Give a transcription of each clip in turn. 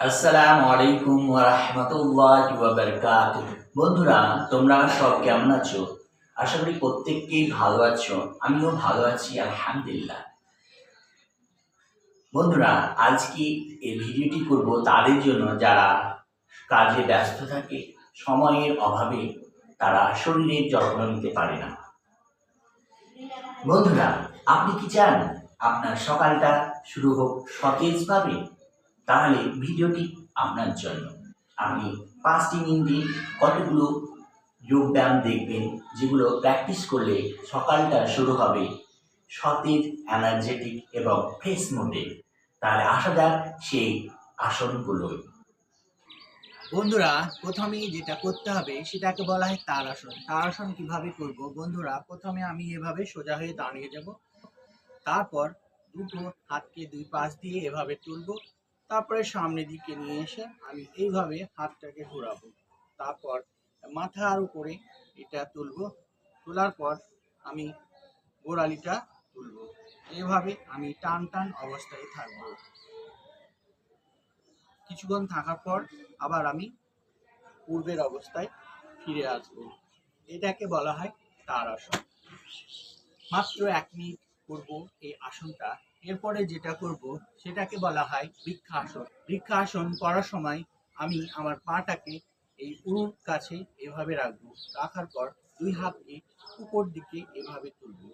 আসসালামু আলাইকুম ওয়া রাহমাতুল্লাহি ওয়া বারাকাতুহু। বন্ধুরা, তোমরা সব কেমন আছো? আশা করি প্রত্যেককেই ভালো আছো, আমিও ভালো আছি, আলহামদুলিল্লাহ। বন্ধুরা, আজকে এই ভিডিওটি করব তাদের জন্য যারা কাজে ব্যস্ত থাকে, সময়ের অভাবে তারা শরীরের যত্ন নিতে পারে না। বন্ধুরা, আপনি কি চান আপনার সকালটা শুরু হোক সতেজভাবে? তাহলে ভিডিওটি আপনার জন্য। আপনি পাঁচটি মিনিটে কতগুলো যোগব্যায়াম দেখবেন, যেগুলো প্র্যাকটিস করলে সকালটা শুরু হবে সতেজ এনার্জেটিক এবং ফ্রেশ মোডে তাহলে আসা যাক সেই আসনগুলো বন্ধুরা প্রথমেই যেটা করতে হবে, সেটাকে বলা হয় তারাসন তারাসন কীভাবে করব? বন্ধুরা, প্রথমে আমি এভাবে সোজা হয়ে দাঁড়িয়ে যাব। তারপর দুটো হাতকে দুই পাশ দিয়ে এভাবে তুলবো। তারপরে সামনের দিকে নিয়ে এসে আমি এইভাবে হাতটাকে ঘোরাবো। তারপর মাথার উপরে এটা তুলবো। তোলার পর আমি গোড়ালিটা তুলবো। এভাবে আমি টান টান অবস্থায় থাকব। কিছুক্ষণ থাকার পর আবার আমি পূর্বের অবস্থায় ফিরে আসব। এটাকে বলা হয় তার আসন মাত্র এক মিনিট করব এই আসনটা। এরপরে যেটা করব, সেটাকে বলা হয় বৃক্ষাসন। বৃক্ষাসন করার সময় আমি আমার পাটাকে এই উরুর কাছে এভাবে রাখব। রাখার পর দুই হাতকে উপর দিকে এভাবে তুলব।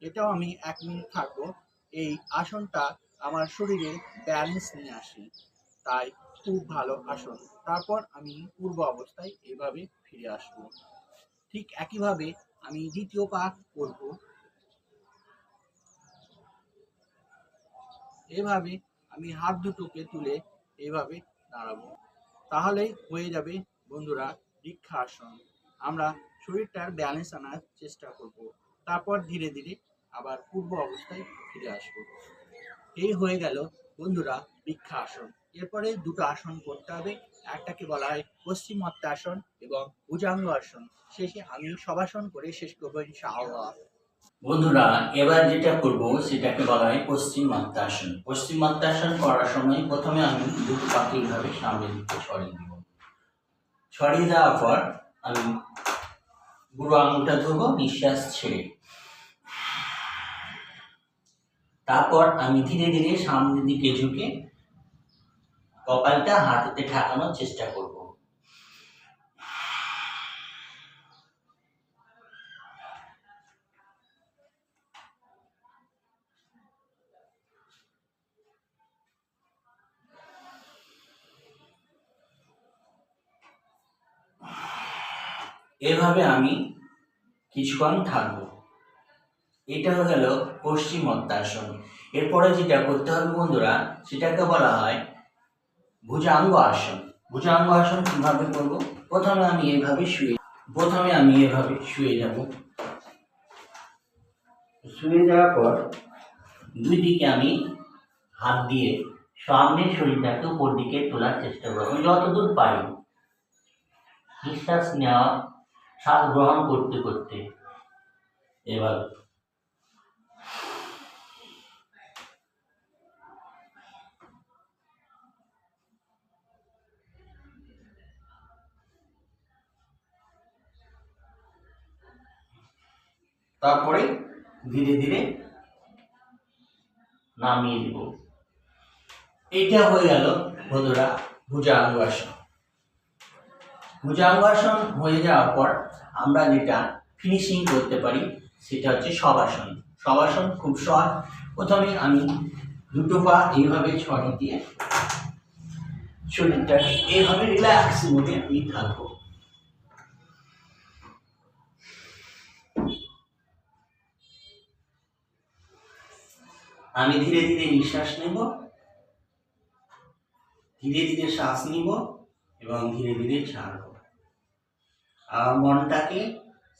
এটাও আমি এক মিনিট থাকব। এই আসনটা আমার শরীরে ব্যালেন্স নিয়ে আসে। তাই খুব ভালো আসন। তারপর আমি পূর্ব অবস্থায় এভাবে ফিরে আসব। ঠিক একইভাবে আমি দ্বিতীয় পা করব। এভাবে আমি হাত দুটোকে তুলে এভাবে দাঁড়াবো। তাহলে হয়ে যাবে বন্ধুরা দীক্ষা আসন আমরা শরীরটার ব্যালেন্স আনার চেষ্টা করব। তারপর ধীরে ধীরে আবার পূর্ব অবস্থায় ফিরে আসব। এই হয়ে গেল বন্ধুরা বৃক্ষা আসন এরপরে দুটো আসন করতে হবে। একটাকে বলা হয় পশ্চিমোত্তাসন এবং ভুজাঙ্গ আসন শেষে আমি সবাসন করে শেষ করব ইনশাআল্লাহ। বন্ধুরা, এবার যেটা করব সেটাকে বলা হয় পশ্চিম মাত্রাসন পশ্চিম মাত্রাসন করার সময় প্রথমে আমি দুটো পাখি এইভাবে সামনের দিকে ছড়িয়ে দিব। ছড়িয়ে দেওয়ার পর আমি বুড়ো আঙুলটা ধরবো, নিঃশ্বাস ছেড়ে। তারপর আমি ধীরে ধীরে সামনের দিকে ঝুঁকে কপালটা হাঁটুতে ঠেকানোর চেষ্টা করব। এভাবে আমি কিছুক্ষণ থাকব। এটা হয়ে গেল পশ্চিম অত্যাসন। এরপরে যেটা করতে হবে বন্ধুরা, সেটাকে বলা হয় ভুজাঙ্গ আসন। ভুজাঙ্গ আসন কীভাবে করব? প্রথমে আমি এভাবে শুয়ে, প্রথমে আমি এভাবে শুয়ে যাব। শুয়ে যাওয়ার পর দুই দিকে আমি হাত দিয়ে সামনে শরীরটাকে উপর দিকে তোলার চেষ্টা করব। যতদূর পারি। নিঃশ্বাস নেওয়া শ্বাস গ্রহণ করতে করতে এবার তারপরে ধীরে ধীরে নামিয়ে দিব। এইটা হয়ে গেল বন্ধুরা ভুজাঙ্গ আসন। ভুজাঙ্গ আসন হয়ে যাওয়ার পর আমরা যেটা ফিনিশিং করতে পারি, সেটা হচ্ছে সবাসন। সবাসন খুব সহজ। প্রথমে আমি দুটো পা এইভাবে ছড়িয়ে দিয়ে শরীরটাকে এইভাবে রিল্যাক্স মোডে আমি থাকব। আমি ধীরে ধীরে নিঃশ্বাস নেব। ধীরে ধীরে শ্বাস নিব এবং ধীরে ধীরে ছাড়ব। মনটাকে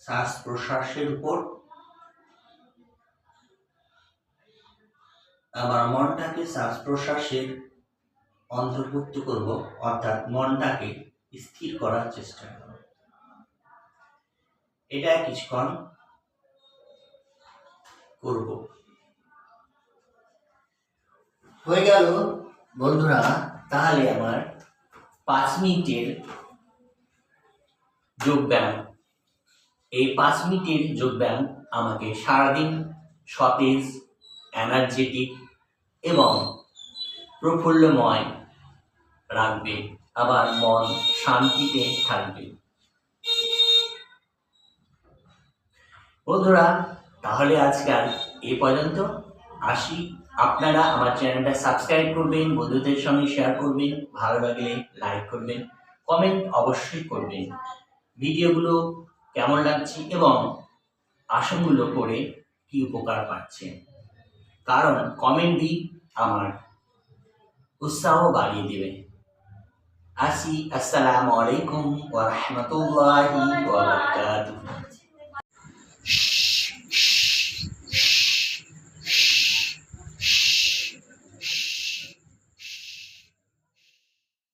শ্বাস প্রশ্বাসের উপর। আবার মনটাকে শ্বাস প্রশ্বাসের অন্তর্ভুক্ত করব, অর্থাৎ মনটাকে স্থির করার চেষ্টা করব। এটা কিছুক্ষণ করব। হয়ে গেল, বন্ধুরা, তাহলে আমার পাঁচ মিনিটের যোগব্যায়াম। এই পাঁচ মিনিটের যোগব্যায়াম আমাকে সারাদিন সতেজ এনার্জেটিক এবং প্রফুল্লময় রাখবে, আবার মন শান্তিতে থাকবে। বন্ধুরা, তাহলে আজকাল এ পর্যন্ত। আসি, আপনারা আমার চ্যানেলটা সাবস্ক্রাইব করবেন, বন্ধুদের সঙ্গে শেয়ার করবেন, ভালো লাগলে লাইক করবেন কমেন্ট অবশ্যই করবেন। ভিডিওগুলো কেমন লাগছে এবং আসনগুলো করে কি উপকার পাচ্ছেন কারণ কমেন্টই আমার উৎসাহ বাড়িয়ে দেবে। আসি, আসসালামু আলাইকুম ওয়া রাহমাতুল্লাহি ওয়া বারাকাতুহু।